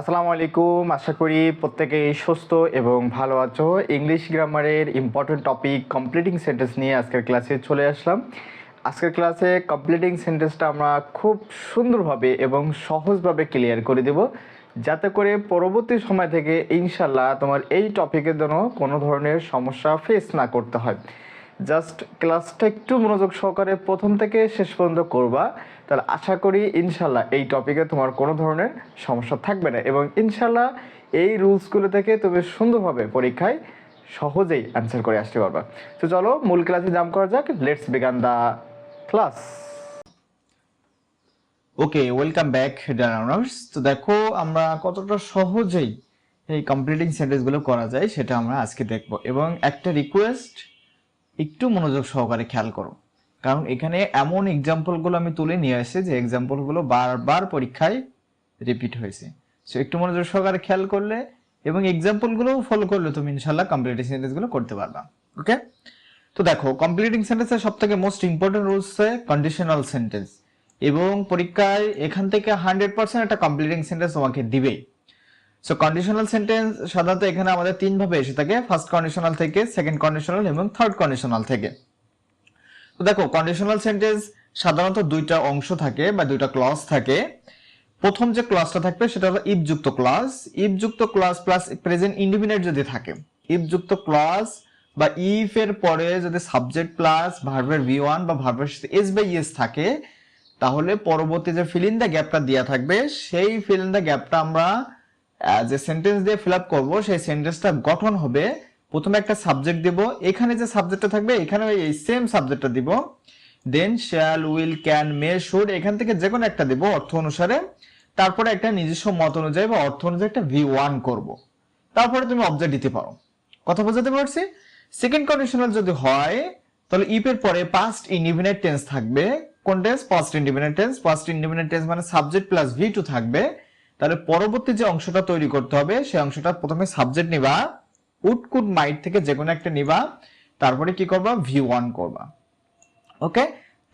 আসসালামু আলাইকুম। আশা করি প্রত্যেকেই সুস্থ এবং ভালো আছো। ইংলিশ গ্রামারের ইম্পর্টেন্ট টপিক কমপ্লিটিং সেন্টেন্স নিয়ে আজকের ক্লাসে চলে আসলাম। আজকের ক্লাসে কমপ্লিটিং সেন্টেন্সটা আমরা খুব সুন্দরভাবে এবং সহজভাবে ক্লিয়ার করে দেব। যাতে করে পরবর্তী সময় থেকে ইনশাল্লাহ তোমার এই টপিকের জন্য কোনো ধরনের সমস্যা ফেস না করতে হয়। জাস্ট ক্লাসটা একটু মনোযোগ সহকারে প্রথম থেকে শেষ পর্যন্ত করবা। তাহলে আশা করি ইনশাল্লাহ এই টপিকে তোমার কোনো ধরনের সমস্যা থাকবে না এবং ইনশাল্লাহ এই রুলসগুলো থেকে তুমি সুন্দরভাবে পরীক্ষায় সহজেই অ্যান্সার করে আসতে পারবা। তো চলো, মূল ক্লাসে জাম্প করা যাক। Let's begin the class okay welcome back ডানার্স তো দেখো, আমরা কতটা সহজেই এই কমপ্লিটিং সেন্টেন্সগুলো করা যায়, সেটা আমরা আজকে দেখব। এবং একটা রিকোয়েস্ট একটু মনোযোগ সহকারে খেয়াল করো। কারণ এখানে এমন এক্সাম্পলগুলো আমি তুলে নিয়ে আসছি যে এক্সাম্পলগুলো বারবার পরীক্ষায় রিপিট হয়েছে। সো একটু মনোযোগ সহকারে খেয়াল করলে এবং এক্সাম্পলগুলো ফলো করলে তুমি ইনশাল্লাহ কমপ্লিটিং সেন্টেন্সগুলো করতে পারবা। ওকে তো দেখো কমপ্লিটিং সেন্টেন্সের সব থেকে most important rules conditional sentence এবং পরীক্ষায় এখান থেকে হান্ড্রেড পার্সেন্ট একটা কমপ্লিটিং সেন্টেন্স তোমাকে দিবেই সো কন্ডিশনাল সেন্টেন্স সাধারণত এখানে আমাদের তিন ভাবে এসে থাকে। ফার্স্ট কন্ডিশনাল থেকে সেকেন্ড কন্ডিশনাল এবং থার্ড কন্ডিশনাল থেকে। তো দেখো কন্ডিশনাল সেন্টেন্স সাধারণত দুইটা অংশ থাকে বা দুইটা ক্লজ থাকে। প্রথম যে ক্লাসটা থাকবে, সেটা হলো ইফ যুক্ত ক্লাস ইফ যুক্ত ক্লাস প্লাস প্রেজেন্ট ইন্ডিপেন্ডেন্ট যদি থাকে ইফ যুক্ত ক্লাস বা ইফ এর পরে যদি সাবজেক্ট প্লাস ভার্বের ভি ওয়ান বা ভার্বের এস বাই এস থাকে, তাহলে পরবর্তী যে ফিল ইন দ্য গ্যাপটা দেওয়া থাকবে, সেই ফিল ইন দ্য গ্যাপটা আমরা যে সেন্টেন্স দিয়ে ফিল আপ করব, সেই সেন্টেন্সটা গঠন হবে প্রথমে একটা সাবজেক্ট দিব। এখানে যে সাবজেক্টটা থাকবে এখানে এই সেম সাবজেক্টটা দিব। Then shall will can may should এখান থেকে যে কোনো একটা দিব অর্থ অনুসারে। তারপরে একটা নিজস্ব মত অনুযায়ী বা অর্থ অনুযায়ী একটা ভি ওয়ান করব। তারপরে তুমি অবজেক্ট দিতে পারো। কথা বোঝাতে পারছি? সেকেন্ড কন্ডিশনাল যদি হয়, তাহলে ইফ এর পরে পাস্ট ইন্ডিপেন্ডেন্ট টেন্স থাকবে। কোন tense past independent tense past independent tense মানে সাবজেক্ট প্লাস ভি টু থাকবে। তাহলে পরবর্তী যে অংশটা তৈরি করতে হবে, সেই অংশটা প্রথমে সাবজেক্ট নিবা। উড কুড মাইট থেকে যে কোনো একটা নিবা, তারপরে কি করবা? ভি ওয়ান করবা। ওকে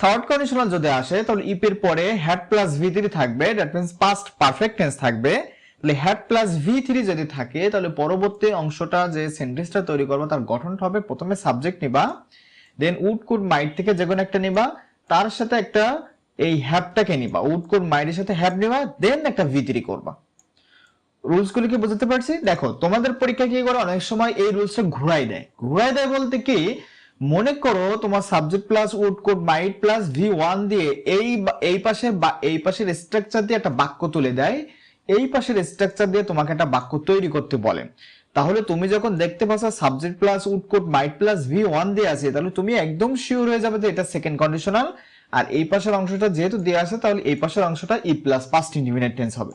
থার্ড কন্ডিশনাল যদি আসে, তাহলে ইপ এর পরে হ্যাড প্লাস ভি থ্রি থাকবে that means past perfect tense থাকবে। তাহলে হ্যাড প্লাস ভি থ্রি যদি থাকে, তাহলে পরবর্তী অংশটা যে সেন্টেন্সটা তৈরি করবা, তার গঠনটা হবে প্রথমে সাবজেক্ট নিবা দেন উড কুড মাইট থেকে যে কোনো একটা নিবা, তার সাথে একটা এই হ্যাপটাকে নিবা। উড কুড মাইটের সাথে হ্যাপ নিবা দেন একটা ভি থ্রি করবা। রুলসগুলো কি বুঝতে পারছি? দেখো, তোমাদের পরীক্ষা কি করে? অনেক সময় এই রুলসটা ঘুরাই দেয়। ঘুরাই দেয় বলতে কি, মনে করো তোমার subject plus would could might plus V one দিয়ে এই এই পাশে বা- এই পাশের স্ট্রাকচার দিয়ে একটা বাক্য তুলে দেয়। এই পাশের স্ট্রাকচার দিয়ে তোমাকে একটা বাক্য তৈরি করতে বলে। তাহলে তুমি যখন দেখতে পাচ্ছ subject plus would could might plus V one দিয়ে আছে, তাহলে তুমি একদম শিওর হয়ে যাবে যে এটা সেকেন্ড কন্ডিশনাল আর এই পাশের অংশটা যেহেতু দেওয়া আছে, তাহলে এই পাশের অংশটা ই প্লাস পাস্ট ইন্ডিপেন্ডেন্ট টেন্স হবে।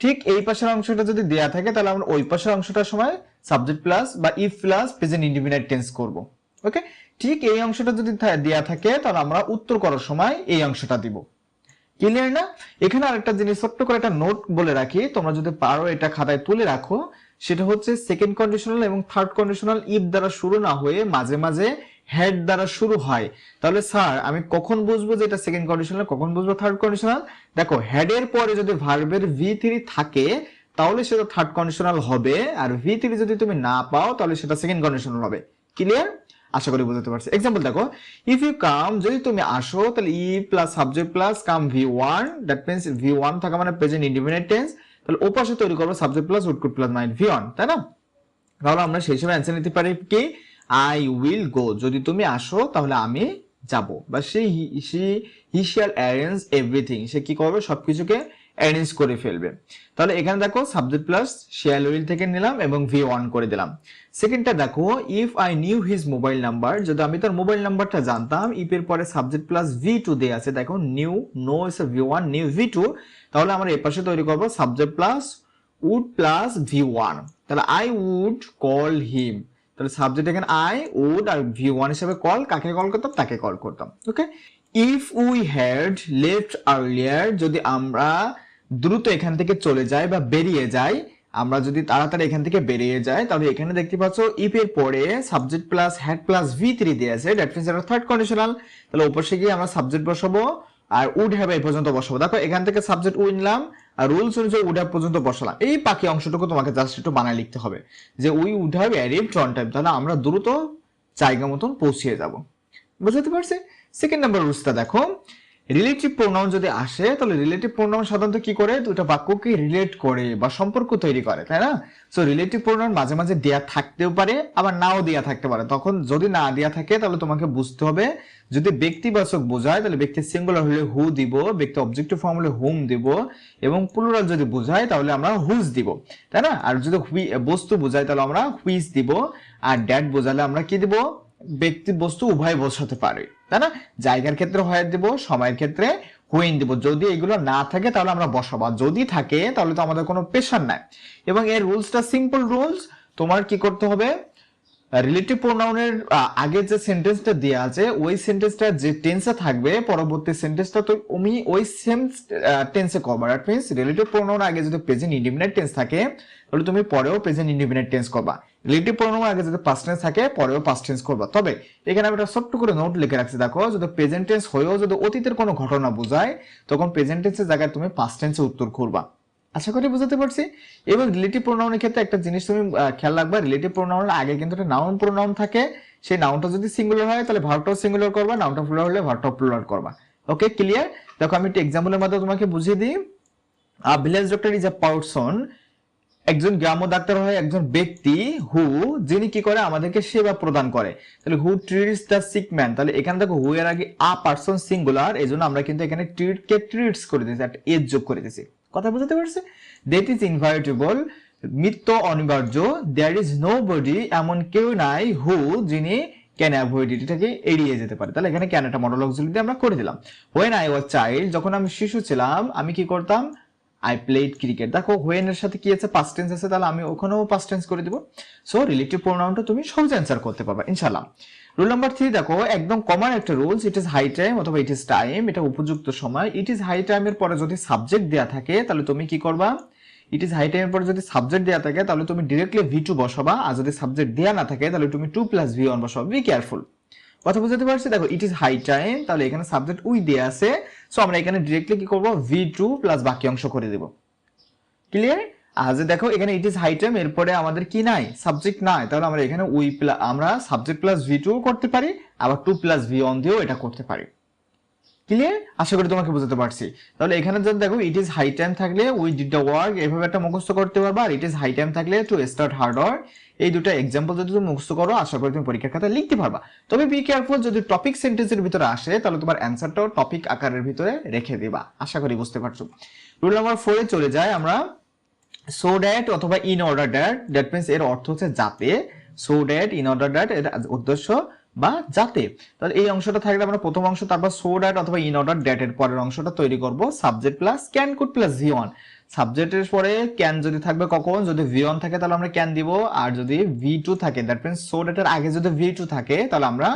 ঠিক এই পাশের অংশটা যদি দেয়া থাকে, তাহলে আমরা ওই পাশের অংশটার সময় সাবজেক্ট প্লাস বা if plus present independent tense করব। ওকে ঠিক এই অংশটা যদি দেয়া থাকে, তাহলে আমরা উত্তর করার সময় এই অংশটা দিব। ক্লিয়ার না? এখানে আরেকটা জিনিস, ছোট্ট করে একটা নোট বলে রাখি। তোমরা যদি পারো এটা খাতায় তুলে রাখো। সেটা হচ্ছে সেকেন্ড কন্ডিশনাল এবং থার্ড কন্ডিশনাল ইফ দ্বারা শুরু না হয়ে মাঝে মাঝে হেড দ্বারা শুরু হয়। তাহলে স্যার আমি কখন বুঝব যে এটা সেকেন্ড কন্ডিশনাল কখন বুঝব থার্ড কন্ডিশনাল দেখো হেডের পরে যদি ভার্বের ভি থ্রি থাকে, তাহলে সেটা থার্ড কন্ডিশনাল হবে। আর ভি থ্রি যদি তুমি না পাও, তাহলে সেটা সেকেন্ড কন্ডিশনাল হবে। ক্লিয়ার আশা করি বুঝতে পারছি। এক্সাম্পল দেখো ইফ ইউ কাম যদি তুমি আসো, তাহলে ই plus subject plus come V one that means V one থাকা মানে প্রেজেন্ট ইন্ডিপেন্ডেন্ট টেন্স তাহলে ও পাশে তৈরি করব subject plus would could plus might V one তাই না? তাহলে আমরা সেই সময় অ্যান্সার নিতে পারি কি? আই উইল গো যদি তুমি আসো, তাহলে আমি যাব। বা সে she he shall arrange everything সে কি করবে? সবকিছুকে অ্যারেঞ্জ করে ফেলবে। তাহলে এখানে দেখো সাবজেক্ট প্লাস শ্যাল উইল থেকে নিলাম এবং ভি ওয়ান করে দিলাম। সেকেন্ডটা দেখো if I knew his mobile number যদি আমি তার মোবাইল নাম্বারটা জানতাম ইফ এর পরে সাবজেক্ট প্লাস ভি টু দিয়ে আছে, দেখো knew know is V one knew V two তাহলে আমরা এ পাশে তৈরি করব subject plus would plus V one তাহলে আই উড কল হিম তাহলে সাবজেক্ট এখানে আই উড আর ভি ওয়ান হিসাবে কল কাকে কল করতাম? তাকে কল করতাম okay if we had left earlier যদি আমরা দ্রুত এখান থেকে চলে যাই বা বেরিয়ে যাই, আমরা যদি তাড়াতাড়ি এখান থেকে বেরিয়ে যাই, তাহলে এখানে দেখতে পাচ্ছ ইফ এর পরে subject plus had plus V three দিয়ে আছে দ্যাট এটা থার্ড কন্ডিশনাল তাহলে উপরে গিয়ে আমরা সাবজেক্ট বসাবো। আর উড হ্যাভ এই পর্যন্ত বসাবো। দেখো, এখান থেকে সাবজেক্ট উই নিলাম, আর রুলস অনুযায়ী উড হ্যাভ পর্যন্ত বসালাম। এই পাখি অংশটুকু তোমাকে জাস্ট একটু বানায় লিখতে হবে, যে we would have arrived on time তাহলে আমরা দ্রুত জায়গা মতন পৌঁছিয়ে যাব। বুঝতে পারছি? সেকেন্ড নাম্বার রুলসটা দেখো রিলেটিভ প্রোনাউন যদি আসে, তাহলে রিলেটিভ প্রোনাউন সাধারণত কি করে? দুটো বাক্যকে রিলেট করে বা সম্পর্ক তৈরি করে, তাই না? সো রিলেটিভ প্রোনাউন মাঝে মাঝে দেয়া থাকতেও পারে, আবার নাও দেয়া থাকতে পারে। তখন যদি না দেয়া থাকে, তাহলে তোমাকে বুঝতে হবে, যদি ব্যক্তিবাচক বোঝায়, তাহলে ব্যক্তি সিঙ্গুলার হলে হু দিব, ব্যক্তি অবজেক্টিভ ফর্ম হলে হুম দিব, এবং প্লুরাল যদি বোঝায়, তাহলে আমরা হুজ দিব, তাই না? আর যদি হুই বস্তু বোঝায়, তাহলে আমরা হুইজ দিব, আর ড্যাড বোঝালে আমরা কি দিব? ব্যক্তি বস্তু উভয় বোঝাতে পারে। তাই না? জায়গার ক্ষেত্রে হয়ে দেব, সময়ের ক্ষেত্রে হুইন দিব। যদি এগুলো না থাকে তাহলে আমরা বসাবো। যদি থাকে তাহলে তো আমাদের কোনো প্রেশার নাই। এবং এর রুলসটা সিম্পল রুলস তোমার কি করতে হবে? রিলেটিভ প্রোনাউনের আগে যে সেন্টেন্সটা দেওয়া আছে, ওই সেন্টেন্সটা যে টেন্সে থাকবে, পরবর্তী সেন্টেন্সটা তো তুমি ওই সেম টেন্সে করবা দ্যাট মিন্স রিলেটিভ প্রোনাউন আগে যদি প্রেজেন্ট ইন্ডিপেন্ডেন্ট টেন্স থাকে, তাহলে তুমি পরেও প্রেজেন্ট ইন্ডিপেন্ডেন্ট টেন্স করবা। রিলেটিভ প্রোনাউন আগে যদি পাস্ট টেন্স থাকে, পরেও পাস্ট টেন্স করবা। তবে, এখানে আমি একটা ছোট্ট করে নোট লিখে রাখছি, দেখো, যদি প্রেজেন্ট টেন্স হয়েও যদি অতীতের কোনো ঘটনা বোঝায়, তখন প্রেজেন্ট টেন্সের জায়গায় তুমি পাস্ট টেন্সে উত্তর করবা। আশা করি বুঝতে পারছি। এবং রিলেটিভ প্রোনাউনের ক্ষেত্রে একটা জিনিস তুমি খেয়াল রাখবা রিলেটিভ প্রোনাউনের আগে কিন্তু একটা নাউন প্রোনাউন থাকে। সেই নাউনটা যদি সিঙ্গুলার হয়, তাহলে ভার্বটাও সিঙ্গুলার করবা নাউনটা প্লুরাল হলে ভার্বটাও প্লুরাল করবা। ওকে ক্লিয়ার দেখো, আমি একটা এক্সাম্পলের মাধ্যমে তোমাকে বুঝিয়ে দিই। A village doctor is a person একজন গ্রাম্য ডাক্তার হয়, একজন ব্যক্তি হু যিনি কি করে? আমাদেরকে সেবা প্রদান করে। তাহলে who treats the sick man তাহলে এখানে দেখো হু এর আগে আ পার্সন সিঙ্গুলার এই জন্য আমরা কিন্তু এখানে ট্রিট কে ট্রিটস করে দিয়েছি, একটা এজ যোগ করে দিয়েছি। কথা বুঝতে পারছে? দ্যাট ইজ ইনভাইটেবল মৃত্য অনিবার্য। দেয়ার ইজ নো বডি এমন কেউ নাই হু যিনি ক্যান অ্যাভয়েড এটাকে এড়িয়ে যেতে পারে। তাহলে এখানে ক্যান একটা মনোলজিক যদি আমরা করে দিলাম। হোয়েন আই ওয়াজ চাইল্ড যখন আমি শিশু ছিলাম, আমি কি করতাম? আই প্লেড ক্রিকেট দেখো হোয়েন এর সাথে কি আছে? পাস্ট টেন্স আছে, তাহলে আমি ওখানেও পাস্ট টেন্স করে দিব। সো রিলেটিভ প্রোনাউনটা তুমি সহজ অ্যান্সার করতে পারবে, ইনশাআল্লাহ। রুল নাম্বার থ্রি দেখো, একদম কমন একটা rules it is high time অথবা ইট ইজ টাইম এটা উপযুক্ত সময়। ইট ইজ হাই টাইমের পরে যদি সাবজেক্ট দেয়া থাকে, তাহলে তুমি কি করবা? ইট ইজ হাই টাইমের পরে যদি সাবজেক্ট দেয়া থাকে, তাহলে তুমি ডিরেক্টলি ভি টু বসাবা, আর যদি সাবজেক্ট দেয়া না থাকে, তাহলে তুমি টু প্লাস ভি ওয়ান বসাবা। বি কেয়ারফুল কথা বুঝতে পারছি? দেখো ইট ইজ হাই টাইম তাহলে এখানে সাবজেক্ট উই দেয়া আছে। সো আমরা এখানে ডিরেক্টলি কি করব? ভি টু প্লাস বাকি অংশ করে দেব। ক্লিয়ার আজ দেখো, এখানে ইট ইজ হাই টাইম এরপরে আমাদের কি নাই? সাবজেক্ট নাই। তাহলে আমরা এখানে উই আমরা সাবজেক্ট প্লাস ভি টু করতে পারি, আবার টু প্লাস ভি অন দিয়েও এটা করতে পারি। ক্লিয়ার আশা করি তোমাকে বুঝতে পারছি। তাহলে এখানে যদি দেখো ইট ইজ হাই টাইম থাকলে উই ডিড দ্য ওয়ার্ক এভাবে একটা মুখস্থ করতে পারবা, আর ইট ইজ হাই টাইম থাকলে টু স্টার্ট হার্ড ওয়ার্ক এই দুটো এক্সাম্পল যদি তুমি মুখস্থ করো, আশা করি তুমি পরীক্ষার খাতায় লিখতে পারবা। তবে বি কেয়ারফুল যদি টপিক সেন্টেন্সের ভিতরে আসে, তাহলে তোমার অ্যান্সারটাও টপিক আকারের ভিতরে রেখে দিবা। আশা করি বুঝতে পারছ। রুল নাম্বার ফোরে চলে যায় আমরা। সো ড্যাট অথবা in order that that means এর অর্থ হচ্ছে যাতে। So that in order that এর উদ্দেশ্য বা যাতে। তাহলে এই অংশটা থাকলে আমরা প্রথম অংশ, তারপর সো ড্যাট অথবা ইন অর্ডার ড্যাট এর পরের অংশটা তৈরি করব subject plus can could plus V one সাবজেক্টের পরে ক্যান যদি থাকবে কখন? যদি ভি ওয়ান থাকে তাহলে আমরা ক্যান দিব, আর যদি ভি টু থাকে দ্যাট মিনস সো ড্যাটের আগে যদি ভি টু থাকে, তাহলে আমরা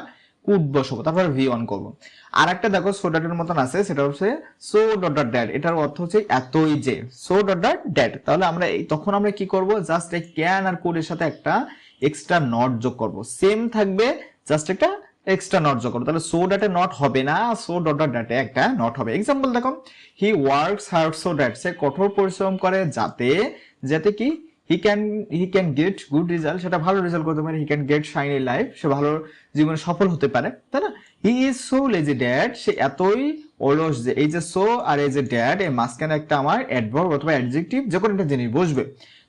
কুড বসাবো, তারপর ভি ওয়ান করব। আর একটা দেখো সো ডটের মতন আছে, সেটা হচ্ছে সো ডট ডট ড্যাট এটার অর্থ হচ্ছে এতই যে সো ডট ডট ড্যাট তাহলে আমরা এই, তখন আমরা কি করব? জাস্ট এই ক্যান আর কোডের সাথে একটা এক্সট্রা নট যোগ করব। সেম থাকবে জাস্ট একটা এক্সট্রা নট যোগ করো। তাহলে সো ড্যাটে নট হবে না সো ডট ডট ড্যাটে একটা নট হবে। এক্সাম্পল দেখো he works hard so that সে কঠোর পরিশ্রম করে যাতে যাতে কি he can he can get good result সেটা ভালো রেজাল্ট করতে পারে he can get shine in life সে ভালো জীবনে সফল হতে পারে, তাই না? He is so lazy that সে এতই অলস যে, এই যে সো আর এই যে ড্যাড এই মাঝখানে একটা আমার অ্যাডভার্ব অথবা অ্যাডজেক্টিভ যে কোনো একটা জিনিস বসবে।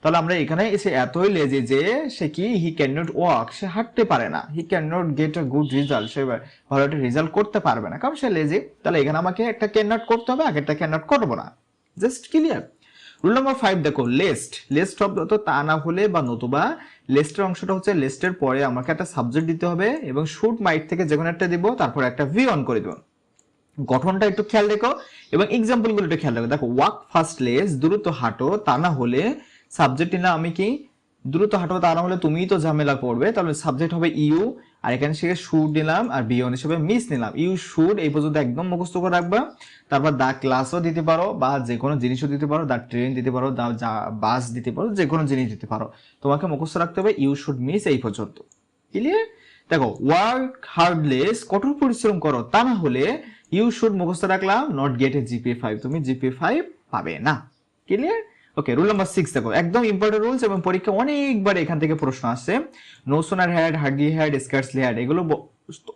তাহলে আমরা এখানে সে এতই লেজি যে সে কি? হি ক্যান নট ওয়ার্ক সে হাঁটতে পারে না। He can not get a good result সে ভালো একটা রেজাল্ট করতে পারবে না। কারণ সে লেজি তাহলে এখানে আমাকে একটা ক্যান নট করতে হবে আগেরটা ক্যান নট করব না। Just clear rule number five দেখো লেস্ট লেস্ট শব্দ তো তা না হলে বা নতুবা লেস্টের অংশটা হচ্ছে লেস্টের পরে আমাকে একটা সাবজেক্ট দিতে হবে এবং শুট মাইট থেকে যে কোনো একটা দিব, তারপর একটা ভি অন করে দেবো। গঠনটা একটু খেয়াল রেখো এবং এক্সাম্পলগুলো একটু খেয়াল রাখো। দেখো ওয়াক ফার্স্ট লেস দ্রুত হাঁটো, তা না হলে সাবজেক্ট না আমি কি দ্রুত হাঁটো তা না হলে তুমিই তো ঝামেলা করবে। তাহলে সাবজেক্ট হবে ইউ, আর এখানে সে শুড নিলাম আর বিয়ন হিসেবে মিস নিলাম। ইউ শুড এই পর্যন্ত একদম মুখস্থ করে রাখবা। তারপর দা ক্লাসও দিতে পারো বা যে কোনো জিনিসও দিতে পারো দা ট্রেন দিতে পারো দা বাস দিতে পারো, যে কোনো জিনিস দিতে পারো। তোমাকে মুখস্থ রাখতে হবে ইউ শুড মিস এই পর্যন্ত। ক্লিয়ার দেখো ওয়ার্ক হার্ডলেস কঠোর পরিশ্রম করো। তা না হলে ইউ শুড মুখস্থ রাখলাম not get a GPA five তুমি জিপিএ ফাইভ পাবে না। Clear okay rule number six দেখো, একদম ইম্পর্টেন্ট রুলস এবং পরীক্ষা অনেকবার এখান থেকে প্রশ্ন আসছে no sooner had hardly had scarcely had এগুলো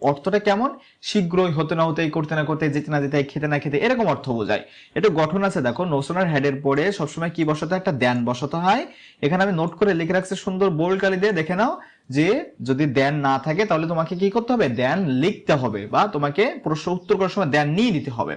অর্থটা কেমন? শীঘ্রই, হতে না হতে করতে না করতে যেতে না যেতে খেতে না খেতে, এরকম অর্থ বোঝায়। এটা গঠন আছে, দেখো নোসোনার হেডের পরে সবসময় কি বসাতে একটা দেন বসাতে হয়। এখানে আমি নোট করে লিখে রাখছি, সুন্দর বোল্ড কালি দিয়ে দেখে নাও যে যদি দেন না থাকে, তাহলে তোমাকে কি করতে হবে? দেন লিখতে হবে বা তোমাকে প্রশ্ন উত্তর করার সময় দেন নিয়ে দিতে হবে।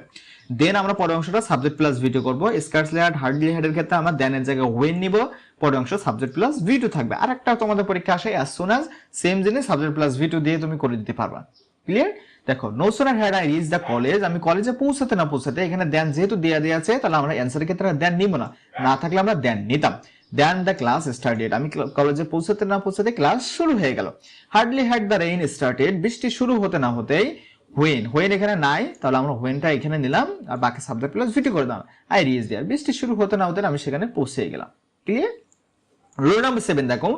দেন আমরা পরের অংশটা সাবজেক্ট প্লাস ভিডিও করব। স্কার্টস লেহার্ড হার্ডলি হেডের ক্ষেত্রে আমরা দেনের জায়গায় ওয়েন নিব। পরের অংশ সাবজেক্ট প্লাস ভিডিও থাকবে। আর একটা তোমাদের পরীক্ষা আসে অ্যাজ সুন অ্যাজ সেম জিনিস সাবজেক্ট প্লাস ভিডিও দিয়ে তুমি করে দিতে পারবা। ক্লিয়ার দেখো no sooner had I reach the college আমি কলেজে পৌঁছাতে না পৌঁছাতে এখানে দেন যেহেতু দেয়া দেয়া আছে, তাহলে আমরা অ্যান্সারের ক্ষেত্রে দেন নিব না। না থাকলে আমরা দেন নিতাম। দেন দ্য ক্লাস স্টার্টেড আমি কলেজে পৌঁছাতে না পৌঁছাতে ক্লাস শুরু হয়ে গেল। Hardly had the rain started বৃষ্টি শুরু হতে না হতেই হোয়েন হোয়েন এখানে নাই, তাহলে আমরা হোয়েনটা এখানে নিলাম, আর বাকি সাবজেক্ট প্লাস ভিটি করে দিলাম। আই রিজ দেয়ার বৃষ্টি শুরু হতে না হতে আমি সেখানে পৌঁছে গেলাম। ক্লিয়ার রুল নাম্বার সেভেন দেখো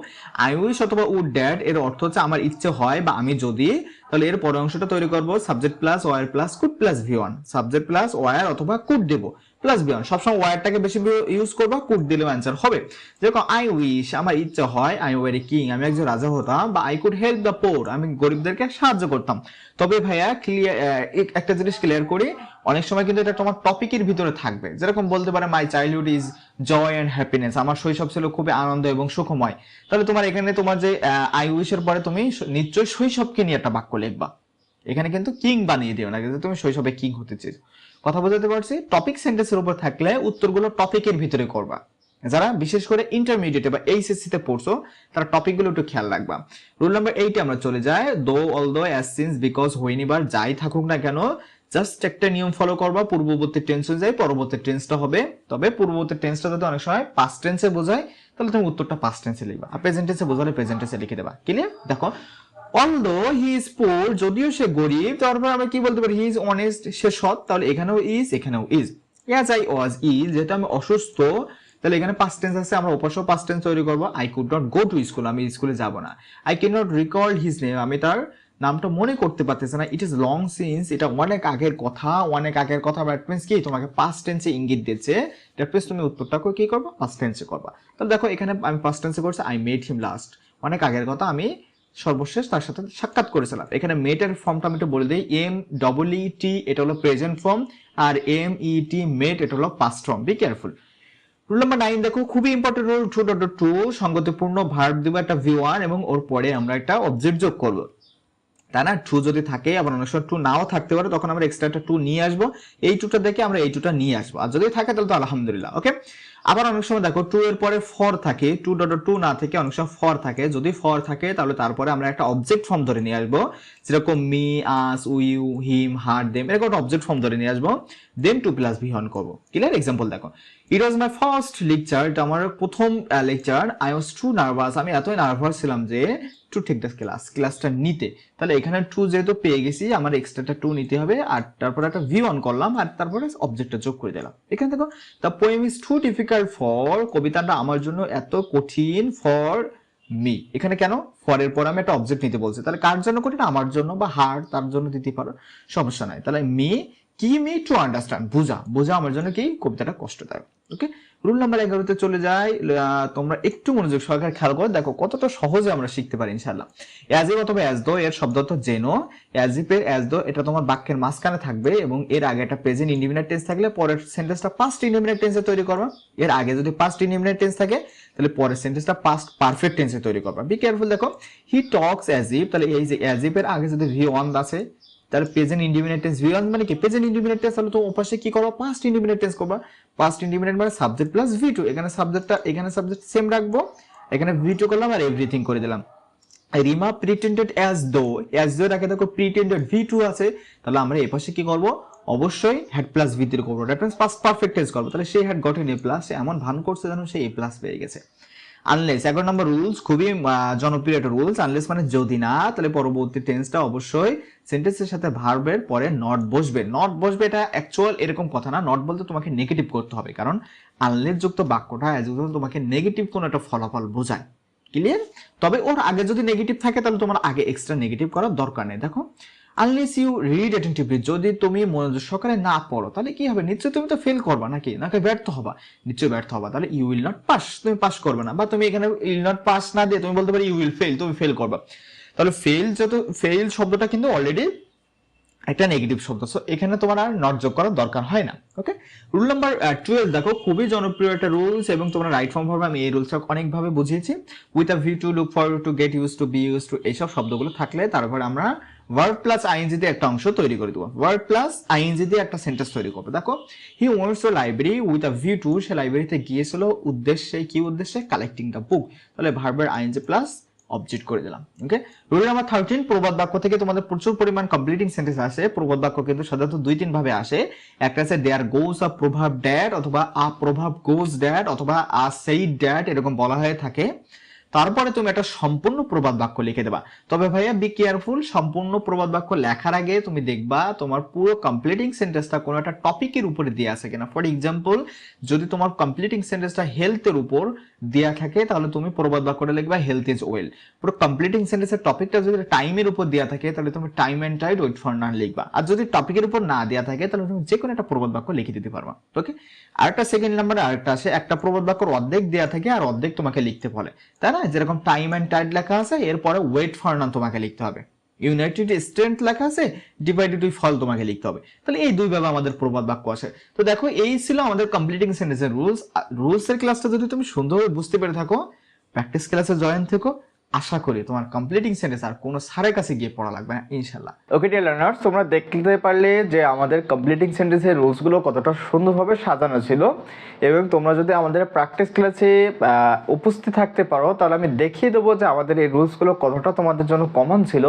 আই উইশ অথবা উড ড্যাড এর অর্থ হচ্ছে আমার ইচ্ছে হয় বা আমি যদি, তাহলে এর পরের অংশটা তৈরি করব subject plus were plus could plus V one subject plus were অথবা কুড দেবো। প্লাস ভি ওয়ান সবসময় ওয়ারটাকে বেশি ইউজ করবা কুড দিলেও অ্যান্সার হবে। যেরকম আই উইশ আমার ইচ্ছে হয় আই ওয়ার কিং আমি একজন রাজা হতাম, বা I could help the poor আমি গরিবদেরকে সাহায্য করতাম। তবে ভাইয়া ক্লিয়ার একটা জিনিস ক্লিয়ার করি, অনেক সময় কিন্তু এটা তোমার টপিকের ভিতরে থাকবে। যেরকম বলতে পারে my childhood is joy and happiness আমার শৈশব ছিল খুবই আনন্দ এবং সুখময়। তাহলে তোমার এখানে তোমার যে আই উইশের পরে তুমি নিশ্চয়ই শৈশবকে নিয়ে একটা বাক্য লিখবা। এখানে কিন্তু কিং বানিয়ে দিও না, কিন্তু তুমি শৈশবে কিং হতে চেয়েছো কথা বোঝাতে পারছি? টপিক সেন্টেন্সের উপর থাকলে উত্তরগুলো টপিকের ভিতরে করবা। যারা বিশেষ করে ইন্টারমিডিয়েটে বা এইচএসসি তে পড়ছো, তারা টপিকগুলো একটু খেয়াল রাখবা। রুল নাম্বার এইটে আমরা চলে যাই। দো অল দো অ্যাজ সিন্স বিকজ হইনিবার যাই থাকুক না কেন জাস্ট একটা নিয়ম ফলো করবা। পূর্ববর্তী টেন্স অনুযায়ী পরবর্তী টেন্সটা হবে। তবে পূর্ববর্তী টেন্সটা যদি অনেক সময় পাস্ট টেন্সে বোঝায়, তাহলে তুমি উত্তরটা পাস্ট টেন্সে লিখবা। আর প্রেজেন্ট টেন্সে বোঝালে প্রেজেন্ট টেন্সে লিখে দেবা। ক্লিয়ার দেখো অলদো হি ইজ পোর যদিও সে গরিব, তারপর আমরা কি বলতে পারি? হি ইজ অনেস্ট সে সৎ, তাহলে এখানেও ইজ এখানেও is as I was is যেহেতু আমি অসুস্থ, তাহলে এখানে পাস্ট টেন্স আছে, আমরা উপাসও পাস্ট টেন্স তৈরি করব। I could not go to school আমি স্কুলে যাব না। I can not recall his name আমি তার নামটা মনে করতে পারতেছে না। ইট ইজ লং সিন্স এটা অনেক আগের কথা, অনেক আগের কথা দ্যাট মিন্স কি? তোমাকে পাস্ট টেন্সে ইঙ্গিত দিচ্ছে। মিন্স তুমি উত্তরটা কি করবা? পাস্ট টেন্সে করবা। তাহলে দেখো, এখানে আমি পাস্ট টেন্সে করছি আই মেড হিম লাস্ট অনেক আগের কথা, আমি সর্বশেষ তার সাথে সাক্ষাৎ করেছিলাম। এখানে মেটের ফর্মটা আমি একটু বলে দিই। এম ডবল ই টি এটা হলো প্রেজেন্ট ফর্ম আর এম ই টি মেট এটা হলো past form be careful rule number nine দেখো, খুবই important rule two dot two সঙ্গতিপূর্ণ ভার্ব দিব একটা ভি ওয়ান এবং ওর পরে আমরা একটা অবজেক্ট যোগ করব। তাই না? ট্রু যদি থাকে, আবার অনেক সময় ট্রু নাও থাকতে পারে, তখন আমরা এক্সট্রা একটা ট্রু নিয়ে আসব। এই টুটা দেখে আমরা এই টুটা নিয়ে আসব। আর যদি থাকে, তাহলে তো আলহামদুলিল্লাহ ওকে আবার অনেক সময় দেখো টু এর পরে ফর থাকে টু ডট টু না থেকে অনেক সময় ফর থাকে। যদি ফর থাকে, তাহলে তারপরে আমরা একটা অবজেক্ট ফর্ম ধরে নিয়ে আসব। যেরকম মি আস উইউ হিম হার দেম এরকম একটা অবজেক্ট ফর্ম ধরে নিয়ে আসব। Then two plus V one করব। ক্লিয়ার এক্সাম্পল দেখো। It was my first lecture এটা আমার প্রথম lecture I was too nervous আমি এতই নার্ভাস ছিলাম যে টু টেক দ্য ক্লাস ক্লাসটা নিতে। তাহলে এখানে টু যেহেতু পেয়ে গেছি, আমার এক্সট্রাটা টু নিতে হবে। আর তারপরে একটা ভি অন করলাম, আর তারপরে অবজেক্টটা যোগ করে দিলাম। এখানে দেখো the poem is too difficult for কবিতাটা আমার জন্য এত কঠিন ফর মি এখানে কেন? ফরের পর আমি একটা অবজেক্ট নিতে বলছি। তাহলে কার জন্য কঠিন? আমার জন্য বা হার তার জন্য দিতে পারো। সমস্যা নাই। তাহলে মি কি মি টু আন্ডারস্ট্যান্ড বোঝা। বোঝা আমার জন্য কি? কবিতাটা কষ্টদায়ক। ওকে রুল নাম্বার এগারোতে চলে যাই। তোমরা একটু মনোযোগ সহকারে খেয়াল করে দেখো, কতটা সহজে আমরা শিখতে পারি ইনশাল্লাহ জেনো। এর এটা তোমার বাক্যের মাঝখানে থাকবে এবং এর আগে একটা প্রেজেন্ট ইন্ডিমিনেট টেন্স থাকলে পরের সেন্টেন্সটা পাস্ট ইন্ডিমিনেট টেন্সে তৈরি করবা। এর আগে যদি পাস্ট ইন্ডিমিনেট টেন্স থাকে, তাহলে পরের সেন্টেন্সটা পাস্ট পারফেক্ট টেন্সে তৈরি করবা। বি কেয়ারফুল দেখো হি টক্স অ্যাজ ইফ তাহলে এই যে অ্যাজ ইফ এর আগে যদি ভি ওয়ান আছে তাহলে present indefinite tense V one মানে কি? প্রেজেন্ট ইন্ডিমিনেট টেন্স তাহলে তো ওপাশে কি করবা পাস্ট ইন্ডিমিনেট টেন্স করবা। পাস্ট ইন্ডিমিনেট মানে সাবজেক্ট প্লাস ভি টু এখানে সাবজেক্টটা এখানে সাবজেক্ট সেম রাখব। এখানে ভি টু করলাম আর এভরিথিং করে দিলাম। Rima pretended as though as though রাখে দেখো প্রিটেন্ডেড ভি টু আছে। তাহলে আমরা এপাশে কি করব? অবশ্যই হেড প্লাস ভি তে করব। মিন্স পাস্ট পারফেক্ট টেন্স করব। তাহলে সেই হেড গঠন এ প্লাস এমন ভান করছে যেন সে এ প্লাস পেয়ে গেছে। আনলেস এগারো নম্বর রুলস খুবই জনপ্রিয় একটা রুলস আনলেস মানে যদি না, তাহলে পরবর্তী টেন্সটা অবশ্যই সেন্টেন্সের সাথে ভার্বের পরে নট বসবে। নট বসবে এটা অ্যাকচুয়াল এরকম কথা না নট বলতে তোমাকে নেগেটিভ করতে হবে। কারণ আনলেস যুক্ত বাক্যটা অ্যাজ তোমাকে নেগেটিভ কোনো একটা ফলাফল বোঝায়। ক্লিয়ার তবে ওর আগে যদি নেগেটিভ থাকে, তাহলে তোমার আগে এক্সট্রা নেগেটিভ করার দরকার নেই। দেখো আনলেস ইউ রিড অ্যাটেন্টিভলি যদি তুমি মনোযোগ সহকারে না পড়ো, তাহলে কি হবে? নিশ্চয়ই তুমি তো ফেল করবা নাকি? নাকি ব্যর্থ হবা? নিশ্চয়ই ব্যর্থ হবা। তাহলে ইউ উইল নট পাস তুমি পাস করবে না। বা তুমি এখানে উইল নট পাস না দিয়ে তুমি বলতে পারো ইউ উইল ফেল তুমি ফেল করবা। তাহলে ফেল যত ফেল শব্দটা কিন্তু অলরেডি একটা নেগেটিভ শব্দ। সো এখানে তোমার আর নট যোগ করার দরকার হয় না। ওকে রুল নাম্বার টুয়েলভ দেখো, খুবই জনপ্রিয় একটা রুলস এবং তোমরা রাইট ফর্ম ভাবে আমি এই রুলসটা অনেকভাবে বুঝিয়েছি। With a view to look for to get use to be use to এইসব শব্দগুলো থাকলে তারপরে আমরা ওয়ার্ড প্লাস আইএনজি দিয়ে একটা অংশ তৈরি করে দেবো। ওয়ার্ড প্লাস আইএনজি দিয়ে একটা সেন্টেন্স তৈরি করব। দেখো he wants to library with a view to সে লাইব্রেরিতে গিয়েছিল, উদ্দেশ্যে, কি উদ্দেশ্যে? কালেক্টিং দ্য বুক তাহলে ভার্বের আইএনজি প্লাস অবজেক্ট করে দিলাম। ওকে রুল নাম্বার থার্টিন প্রবাদ বাক্য থেকে তোমাদের প্রচুর পরিমাণ কমপ্লিটিং সেন্টেন্স আসে। প্রবাদ বাক্য কিন্তু সাধারণত দুই, তিন ভাবে আসে। একটা আছে দেয়ার গোস আ প্রভাব ড্যাড অথবা আ প্রভাব গোস ড্যাড অথবা আ সেইড ড্যাড এরকম বলা হয়ে থাকে। তারপরে তুমি একটা সম্পূর্ণ প্রবাদ বাক্য লিখে দেবা। তবে ভাইয়া বি কেয়ারফুল সম্পূর্ণ প্রবাদ বাক্য লেখার আগে তুমি দেখবা তোমার পুরো কমপ্লিটিং সেন্টেন্সটা কোনো একটা টপিকের উপরে দেওয়া আছে কিনা। ফর এক্সাম্পল যদি তোমার কমপ্লিটিং সেন্টেন্সটা হেলথের উপর দেওয়া থাকে, তাহলে তুমি প্রবাদ বাক্যটা লিখবা হেলথ ইজ ওয়েল পুরো কমপ্লিটিং সেন্টেন্সের টপিকটা যদি টাইমের উপর দেওয়া থাকে, তাহলে তুমি time and tide wait for none লিখবা। আর যদি টপিকের উপর না দেওয়া থাকে, তাহলে তুমি যে কোনো একটা প্রবাদ বাক্য লিখে দিতে পারবা। ওকে আরেকটা সেকেন্ড নাম্বারে আরেকটা আছে, একটা প্রবাদ বাক্যর অর্ধেক দেওয়া থাকে, আর অর্ধেক তোমাকে লিখতে বলে। তাই না, যেরকম টাইম এন্ড টাইড লেখা আছে, এরপরে ওয়েট ফর নাম তোমাকে লিখতে হবে। ইউনাইটেড স্ট্রেন্থ লেখা আছে ডিভাইডেড উই ফল তোমাকে লিখতে হবে। তাহলে এই দুইভাবে আমাদের প্রবাদ বাক্য আসে তো দেখো, এই ছিল আমাদের কমপ্লিটিং সেন্টেন্সের রুলস রুলস এর ক্লাসটা যদি তুমি সুন্দরভাবে বুঝতে পেরে থাকো প্র্যাকটিস ক্লাসে জয়েন থেকো। আশা করি তোমার কমপ্লিটিং সেন্টেন্স আর কোনো স্যারের কাছে গিয়ে পড়া লাগবে না, ইনশাল্লাহ। ওকে ডিয়ার লার্নার্স তোমরা দেখতে পারলে যে আমাদের কমপ্লিটিং সেন্টেন্সের রুলসগুলো কতটা সুন্দরভাবে সাজানো ছিল এবং তোমরা যদি আমাদের প্র্যাকটিস ক্লাসে উপস্থিত থাকতে পারো, তাহলে আমি দেখিয়ে দেবো যে আমাদের এই রুলসগুলো কতটা তোমাদের জন্য কমন ছিল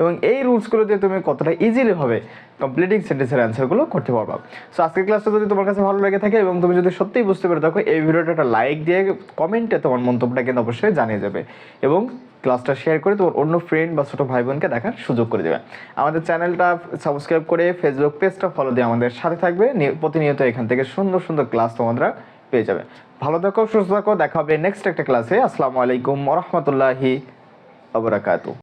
এবং এই রুলসগুলো দিয়ে তুমি কতটা ইজিলি হবে। কমপ্লিটিং সেন্টেন্সের অ্যান্সারগুলো করতে পারবা। সো আজকের ক্লাসটা যদি তোমার কাছে ভালো লেগে থাকে এবং তুমি যদি সত্যিই বুঝতে পেরে থাকো, এই ভিডিওটা একটা লাইক দিয়ে কমেন্টে তোমার মন্তব্যটা কিন্তু অবশ্যই জানিয়ে যাবে এবং ক্লাসটা শেয়ার করে তোমার অন্য ফ্রেন্ড বা ছোটো ভাই বোনকে দেখার সুযোগ করে দেবে। আমাদের চ্যানেলটা সাবস্ক্রাইব করে ফেসবুক পেজটা ফলো দিয়ে আমাদের সাথে থাকবে। প্রতিনিয়ত এখান থেকে সুন্দর সুন্দর ক্লাস তোমরা পেয়ে যাবে। ভালো থাকো, সুস্থ থাকো, দেখা হবে নেক্সট একটা ক্লাসে আসসালামু আলাইকুম রহমতুল্লাহি আবরাকাতু